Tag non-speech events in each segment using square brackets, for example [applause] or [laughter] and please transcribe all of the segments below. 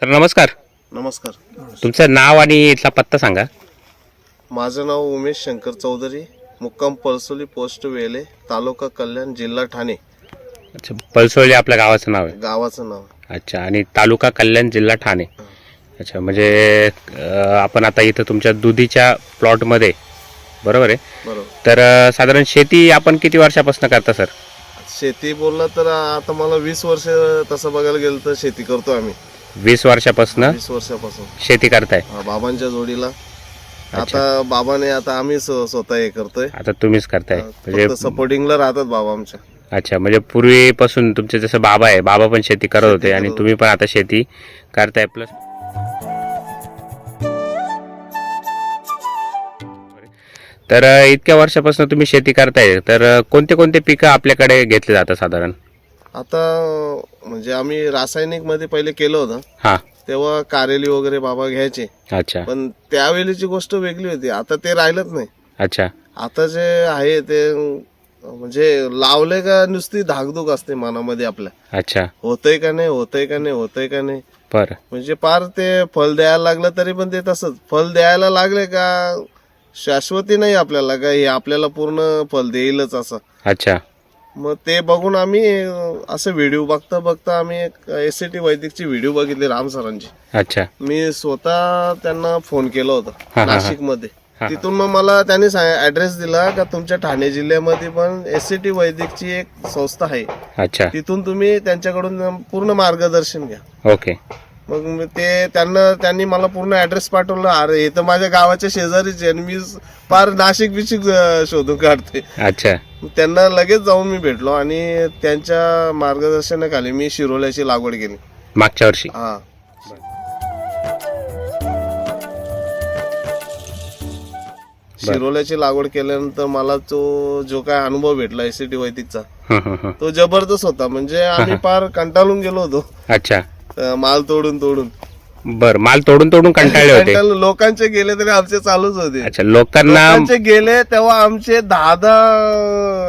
Sir नमस्कार. नमस्कार. तुमचं नाव आणि इथला पत्ता सांगा. माझं नाव उमेश शंकर चौधरी मुक्काम पळसोली पोस्ट वेले तालुका कल्याण जिल्हा ठाणे. अच्छा पलसोळी आपल्या गावाचं नाव आहे. गावाचं नाव. अच्छा आणि तालुका कल्याण जिल्हा ठाणे. अच्छा म्हणजे अं, आपण आता इथं तुमच्या दुधीच्या प्लॉटमध्ये बरोबर आहे? बरोबर. तर अं, साधारण शेती आपण किती वर्षापासून करता सर? शेती बोललं तर आता मला वीस वर्ष तसं बघायला गेलं तर शेती करतो आम्ही. वीस वर्षापासून वीस वर्षापासून. शेती करताय. हा, बाबांच्या जोडीला. आता बाबाने आता आम्ही स्व- स्वतः हे करतोय. आता तुम्हीच करताय. म्हणजे फक्त सपोर्टिंगला राहतात बाबा आमच्या. अच्छा म्हणजे पूर्वीपासून तुमचे जसं बाबा आहे बाबा पण शेती करत होते आणि तुम्ही पण आता शेती करताय प्लस तर अ, इतक्या वर्षापासून तुम्ही शेती करताय. तर अ, कोणते कोणते पिकं आपल्याकडे घेतले जातात साधारण? आता म्हणजे आम्ही रासायनिकमध्ये पहिले केलं होतं. हा. तेव्हा कारेली वगैरे बाबा घ्यायचे. अच्छा. पण त्यावेळीची गोष्ट वेगळी होती. आता ते राहिलंच नाही. अच्छा. आता जे आहे ते म्हणजे लावले का नुसती धाकधूक असते मनामध्ये आपल्या. अच्छा. होतंय का नाही होतंय का नाही होतंय का नाही. बरं. म्हणजे पार ते फल द्यायला लागलं तरी पण ते तसंच. फल द्यायला लागले का शाश्वती नाही आपल्याला का हे आपल्याला पूर्ण फल देईलच असं. अच्छा. मग ते बघून आम्ही असं व्हिडिओ बघता बघता आम्ही एक एस टी वैदिकची व्हिडिओ बघितली राम सरांची. अच्छा. मी स्वतः त्यांना फोन केला होता. नाशिकमध्ये. तिथून मग मला त्यांनी ऍड्रेस दिला का तुमच्या ठाणे जिल्ह्यामध्ये पण एस सी टी वैदिकची एक संस्था आहे. अच्छा. तिथून तुम्ही त्यांच्याकडून पूर्ण मार्गदर्शन घ्या. ओके. मग मी ते त्यांना त्यांनी मला पूर्ण ऍड्रेस पाठवला. अरे हे तर माझ्या गावाच्या शेजारीच आहे आणि मी फार नाशिक बिशिक शोधून काढते. अच्छा. त्यांना लगेच जाऊन मी भेटलो आणि त्यांच्या मार्गदर्शनाखाली मी शिरोल्याची लागवड केली. मागच्या वर्षी? हा. शिरोल्याची लागवड केल्यानंतर मला तो जो काय अनुभव भेटला एसीटी वैदिकचा. तो जबरदस्त होता. म्हणजे आम्ही फार कंटाळून गेलो होतो. अच्छा. अं, माल तोडून तोडून. बर माल तोडून तोडून कंटाळले होते. लोकांचे गेले तरी आमचे चालूच होते. अच्छा लोकांना लोकांचे गेले तेव्हा आमचे दहा दहा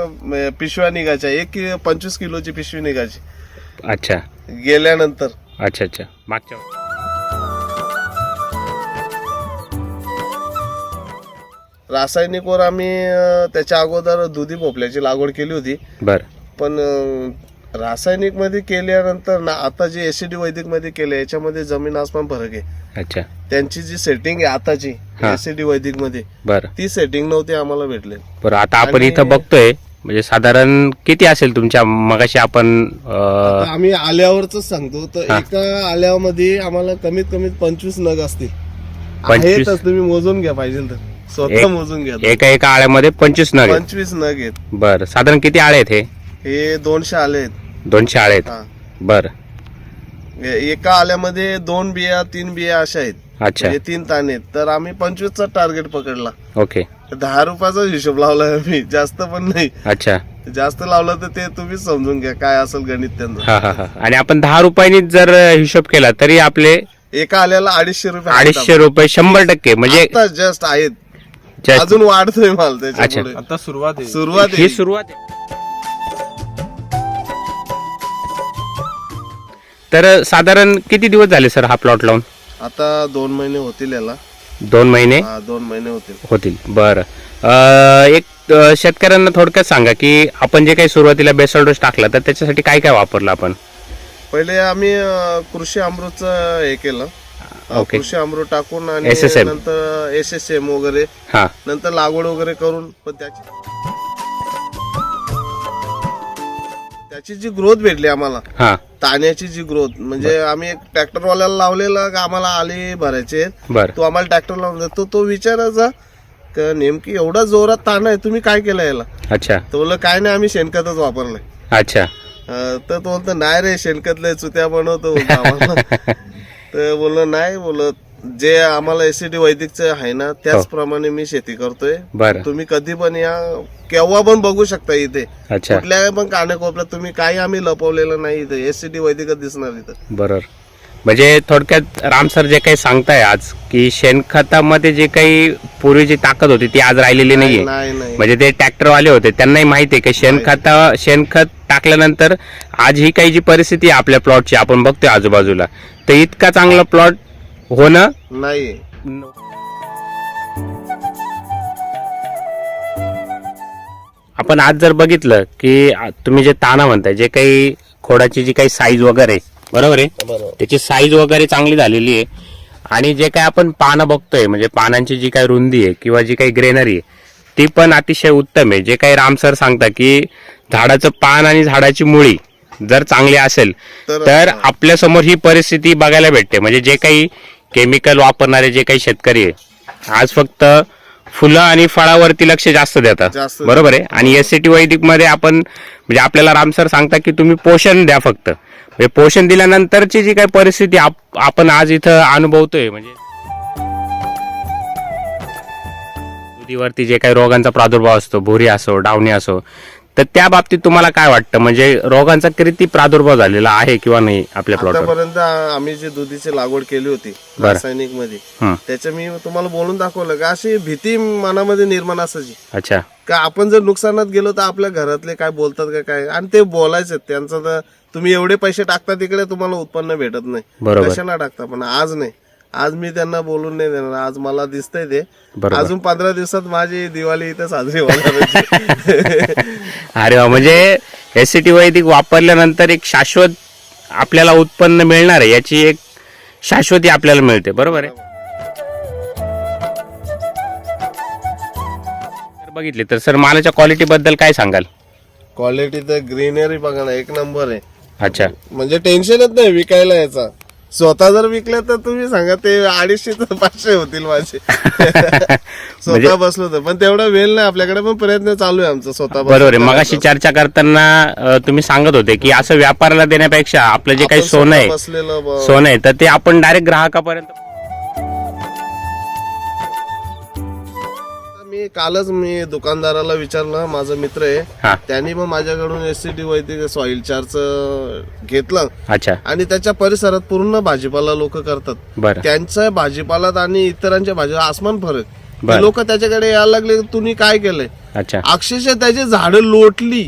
अं, पिशव्या निघायच्या. एक कि- पंचवीस किलोची पिशवी निघायची. अच्छा. गेल्यानंतर. अच्छा अच्छा. मागच्या रासायनिकवर आम्ही अं, त्याच्या अगोदर दुधी भोपल्याची लागवड केली होती. बर. पण रासायनिक मध्ये केल्यानंतर ना आता जे एसिडी वैदिकमध्ये केले याच्यामध्ये जमीन आसमान फरक आहे. अच्छा. त्यांची जी सेटिंग आहे आताची हा. एसिडी वैदिकमध्ये बर. ती सेटिंग नव्हती आम्हाला भेटले. बरं आता आपण आणि- इथं बघतोय म्हणजे साधारण किती असेल तुमच्या मगाशी आपण अं, आम्ही आल्यावरच सांगतो तर एका आल्यामध्ये आम्हाला कमीत कमीत पंचवीस नग असतील? आहेतच तुम्ही मोजून घ्या पाहिजे तर. स्वतः एक- मोजून घ्या. एका एका आळ्यामध्ये पंचवीस नग आहेत. पंचवीस नग आहेत. बरं साधारण किती आळे आहेत हे? हे दोनशे आले आहेत. दोनशे आळे आहेत. हा. बरं. ए- एका आल्यामध्ये दोन बिया तीन बिया अशा आहेत. अच्छा. म्हणजे तीन ताण आहेत. तर आम्ही पंचवीसचा टार्गेट पकडला. ओके. दहा रुपयाचा हिशोब लावला आम्ही जास्त पण नाही. अच्छा. जास्त लावलं तर ते तुम्हीच समजून घ्या काय असेल गणित त्यांचं हा हा हा. आणि आपण दहा रुपयांनी जर हिशोब केला तरी आपले एका आल्याला अडीचशे रुपये अडीचशे रुपये शंभर टक्के. म्हणजे आता जस्ट आहेत. Just- अजून वाढतोय माल त्याच्यामुळे. आता सुरुवात आहे. सुरुवात ही आहे. सुरुवात आहे. तर साधारण किती दिवस झाले सर हा प्लॉट लावून? आता दोन महिने होतील याला. दोन महिने? हा, दोन महिने होतील. होतील बरं. अं, एक अं, शेतकऱ्यांना थोडक्यात सांगा की आपण जे काही सुरुवातीला बेसल डोस टाकला तर त्याच्यासाठी काय काय वापरलं आपण? पहिले आम्ही अं, कृषी अमृतचं हे केलं. अं, ओके. कृषी अमृत टाकून आणि SSM. नंतर एस एस एम वगैरे. हा. नंतर लागवड वगैरे करून पण त्याची त्याची जी ग्रोथ भेटली आम्हाला हा. ताण्याची जी ग्रोथ म्हणजे आम्ही एक ट्रॅक्टरवाल्याला लावलेला का आम्हाला आले भरायचे बरं. तो आम्हाला ट्रॅक्टर लावून देतो. तो तो विचारायचा का नेमकी एवढा जोरात ताण आहे तुम्ही काय केलं याला? अच्छा. तो बोललं काय नाही आम्ही शेणखतच वापरलंय. अच्छा. अं, तर तो बोलतो नाही रे शेणखतले चुत्या बनवतो. बोलतो [laughs] आम्हाला तर बोललो नाही बोलत. जे आम्हाला एसीडी वैदिकचं आहे ना त्याचप्रमाणे मी शेती करतोय. बरं. तुम्ही कधी पण या केव्हा पण बघू शकता इथे. अच्छा. कुठल्या पण कानाकोपऱ्यात तुम्ही काही आम्ही लपवलेलं नाही इथे. एसीडी वैदिकच दिसणार इथं. बरोबर. म्हणजे थोडक्यात राम सर जे काही सांगताय आज की शेणखतामध्ये जे काही पूर्वी जी ताकद होती ती आज राहिलेली नाहीये. नाही नाही. म्हणजे ते ट्रॅक्टरवाले होते त्यांनाही माहिती आहे की शेणखत शेणखत टाकल्यानंतर आज ही काही जी परिस्थिती आहे आपल्या प्लॉटची आपण बघतोय आजूबाजूला तर इतका चांगला प्लॉट होणं नाही. आपण आज जर बघितलं की आ- तुम्ही जे ताना म्हणताय जे काही खोडाची जी काही साईज वगैरे बरोबर आहे? बरोबर. त्याची साईज वगैरे चांगली झालेली आहे. आणि जे काही आपण पानं बघतोय म्हणजे पानांची जी काही रुंदी आहे किंवा जी काही ग्रेनरी आहे ती पण अतिशय उत्तम आहे. जे काही राम सर सांगता की झाडाचं पान आणि झाडाची मुळी जर चांगली असेल तर- तर आपल्यासमोर ही परिस्थिती बघायला भेटते. म्हणजे जे काही केमिकल वापरणारे जे काही शेतकरी आहे आज फक्त फुलं आणि फळावरती लक्ष जास्त देतात. बरोबर आहे? आणि एस सी टी वैदिकमध्ये आपण म्हणजे आपल्याला राम सर सांगता की तुम्ही पोषण द्या फक्त. म्हणजे पोषण दिल्यानंतरची जी काही परिस्थिती आप- आपण आज इथं अनुभवतोय म्हणजे दुधीवरती जे काही रोगांचा प्रादुर्भाव असतो भुरी असो डावणी असो तर त्या बाबतीत तुम्हाला काय वाटतं? म्हणजे रोगांचा किती प्रादुर्भाव झालेला आहे किंवा नाही आपल्या प्लॉटवर आतापर्यंत आम्ही जी दुधीची लागवड केली होती बरं. रासायनिकमध्ये हं. त्याच्या मी तुम्हाला बोलून दाखवलं का अशी भीती मनामध्ये निर्माण असायची. अच्छा. का आपण जर नुकसानात गेलो तर आपल्या घरातले काय बोलतात का काय? आणि ते बोलायचे त्यांचं तर तुम्ही एवढे पैसे टाकता तिकडे तुम्हाला उत्पन्न भेटत नाही. बरोबर. कशाला टाकता? पण आज नाही. आज मी त्यांना बोलून नाही देणार. आज मला दिसतंय ते. अजून पंधरा दिवसात माझी दिवाळी इथे साजरी होणार. [laughs] अरे वा, म्हणजे एस सी टी वैदिक वापरल्यानंतर एक शाश्वत आपल्याला उत्पन्न मिळणार आहे. याची एक शाश्वती आपल्याला मिळते. बरोबर आहे? तर बघितली तर सर मालाच्या क्वालिटी बद्दल काय सांगाल? क्वालिटी तर ग्रीनरी बघा ना एक नंबर आहे. अच्छा. म्हणजे टेन्शनच नाही विकायला याचा. स्वतः जर विकले तर तुम्ही सांगा ते अडीचशे तर पाचशे होतील माझे. [laughs] स्वतः बसलो तर. पण तेवढा वेळ नाही आपल्याकडे पण प्रयत्न चालू आहे आमचा स्वतः बरोबर आहे. मग अशी चर्चा करताना अं, तुम्ही सांगत होते की असं व्यापाराला देण्यापेक्षा आपलं जे काही सोनं आहे बसलेलं सोनं आहे तर ते आपण डायरेक्ट ग्राहकापर्यंत मी कालच मी दुकानदाराला विचारलं माझा मित्र आहे त्यांनी मग माझ्याकडून S C T Vedic soil चारचं घेतलं. अच्छा. आणि त्याच्या परिसरात पूर्ण भाजीपाला लोक करतात. त्यांच्या भाजीपालात आणि इतरांच्या भाजीला आसमान फरक. लोक त्याच्याकडे यायला लागले तुम्ही काय केलंय? अच्छा. अक्षरशः त्याची झाडं लोटली.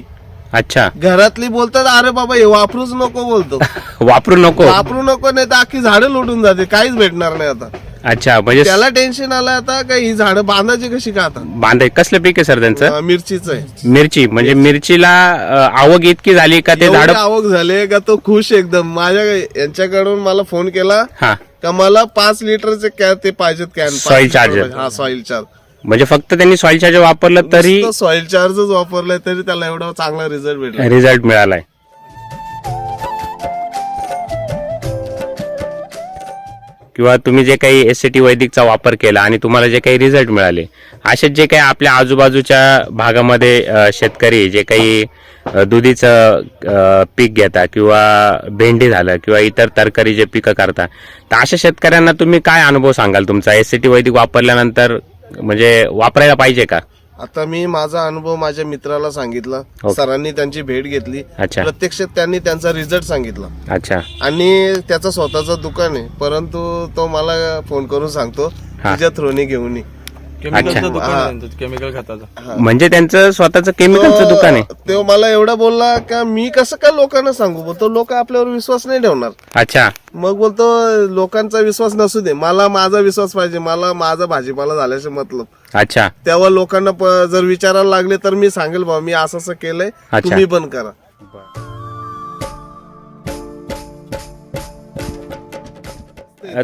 अच्छा. घरातली बोलतात अरे बाबा हे वापरूच नको बोलतो. [laughs] वापरू नको. वापरू नको नाही तर अख्खी झाडं लोटून जाते. काहीच भेटणार नाही आता. अच्छा म्हणजे त्याला टेन्शन आलं आता का ही झाडं बांधायची कशी का आता? बांधाय कसलं पीक आहे सर त्यांचं? अं, मिरचीच आहे. मिरची म्हणजे मिरचीला अ, आवक इतकी झाली का ते झाड एवढी आवक झाली का तो खुश एकदम. माझ्या यांच्याकडून मला फोन केला हा. का मला पाच लिटरचे कॅन ते पाहिजेत कॅन Soil charger. हा सॉइल चार्ज म्हणजे फक्त त्यांनी सॉइल चार्जर वापरलं तरी सॉइल चार्जच वापरलाय तरी त्याला एवढा चांगला रिझल्ट भेटला. रिझल्ट मिळालाय. किंवा तुम्ही जे काही एस सी टी वैदिकचा वापर केला आणि तुम्हाला जे काही रिझल्ट मिळाले असेच जे काही आपल्या आजूबाजूच्या भागामध्ये शेतकरी जे काही दुधीचं पीक घेता किंवा भेंडी झालं किंवा इतर तरकारी जे पिकं करता तर अशा शेतकऱ्यांना तुम्ही काय अनुभव सांगाल तुमचा? एस सी टी वैदिक वापरल्यानंतर म्हणजे वापरायला पाहिजे का? आता मी माझा अनुभव माझ्या मित्राला सांगितला. सरांनी त्यांची भेट घेतली. अच्छा. प्रत्यक्षात त्यांनी त्यांचा रिझल्ट सांगितला. अच्छा. आणि त्याचं स्वतःचं दुकान आहे. परंतु तो मला फोन करून सांगतो. तुझ्या थ्रोनी घेऊन ये. केमिकलचं दुकान हा. आहे त्यांचं, केमिकल खताचं. म्हणजे त्यांचं स्वतःचं केमिकलचं दुकान आहे. तो मला एवढा बोलला का मी कसं काय लोकांना सांगू? बोलतो लोक आपल्यावर विश्वास नाही ठेवणार. अच्छा. मग बोलतो लोकांचा विश्वास नसू दे. मला माझा विश्वास पाहिजे. मला माझा भाजीपाला झाल्याचे मतलब. अच्छा. तेव्हा लोकांना प- जर विचारायला लागले तर मी सांगेल बा मी असं असं केलंय. अच्छा. तुम्ही पण करा.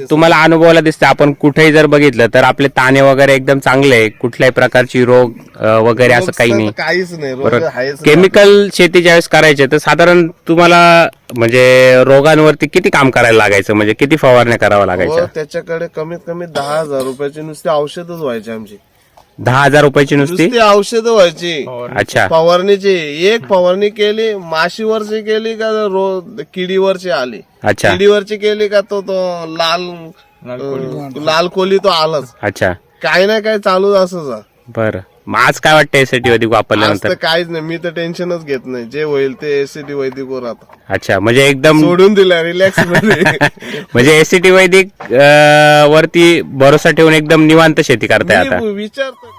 तुम्हाला अनुभवाला दिसतं. आपण कुठेही जर बघितलं तर आपले ताणे वगैरे एकदम चांगले आहे. कुठल्याही प्रकारची रोग अ, वगैरे असं काही नाही. काहीच नाही. आहेच. केमिकल शेती ज्यावेळेस करायचे तर साधारण तुम्हाला म्हणजे रोगांवरती किती काम करायला लागायचं? म्हणजे किती फवारण्या कराव्या व लागायच्या? त्याच्याकडे कमीत कमी दहा हजार रुपयाची नुसती औषधच व्हायची आमची. दहा हजार रुपयाची नुसती नुसती? औषधं व्हायची अच्छा. फवारणीची. एक फवारणी केली माशीवरची केली का रो किडीवरची आली? अच्छा. किडीवरची केली का तो तो लाल लाल कोली तो आलाच. अच्छा. काही ना काही चालू असंच आहे. बरं. मग आज काय वाटतं एसटी वैदिक आज वापरल्यानंतर तर काहीच नाही. मी तर टेन्शनच घेत नाही. जे होईल ते एसीटी वैदिकवर आता अच्छा म्हणजे एकदम सोडून दिला रिलॅक्समध्ये. [laughs] म्हणजे एसटी वैदिक अं, वरती भरोसा ठेवून एकदम निवांत शेती करताय आता. मी विचारतो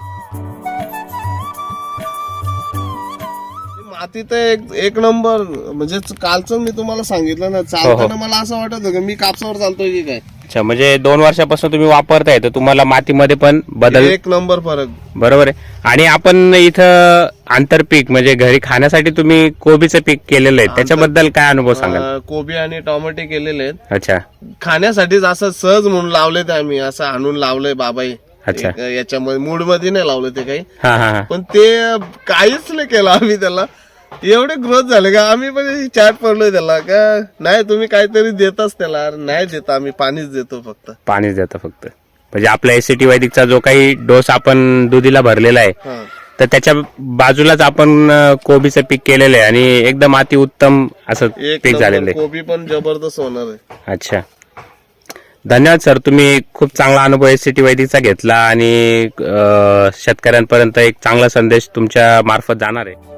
तर एक एक नंबर म्हणजे कालच मी तुम्हाला सांगितलं हो, ना चालताना मला असं वाटत होतं मी कापसावर चालतोय की काय? अच्छा म्हणजे दोन वर्षापासून तुम्ही वापरताय तर तुम्हाला मातीमध्ये पण बदल एक नंबर फरक. बरोबर आहे. आणि आपण इथं आंतरपीक म्हणजे घरी खाण्यासाठी तुम्ही कोबीचं पीक केलेलं आहे त्याच्याबद्दल काय अनुभव सांगाल? अं, कोबी आणि टोमॅटो केलेले आहेत. अच्छा. खाण्यासाठीच असं सहज म्हणून लावले ते आम्ही असं आणून लावलंय बाबाई. अच्छा. एक याच्यामध्ये मूडमध्ये नाही लावलं ते काही. हा हा हा. पण ते काहीच नाही केलं आम्ही त्याला. एवढे ग्रोथ झाले का? आम्ही पण चॅट पडलोय त्याला. का नाही तुम्ही काहीतरी देताच त्याला. अरे नाही देत आम्ही पाणीच देतो फक्त. पाणीच देतं फक्त. म्हणजे आपल्या एसीटी वैदिकचा जो काही डोस आपण दुधीला भरलेला आहे हा. तर त्याच्या बाजूलाच आपण अं, कोबीचं पीक केलेलं आहे आणि एकदम अति उत्तम असं एक पीक झालेलं नंबर आहे. कोबी पण जबरदस्त होणार आहे. अच्छा. धन्यवाद सर. तुम्ही खूप चांगला अनुभव एसीटी वैदिकचा घेतला आणि अं, शेतकऱ्यांपर्यंत एक चांगला संदेश तुमच्या मार्फत जाणार आहे.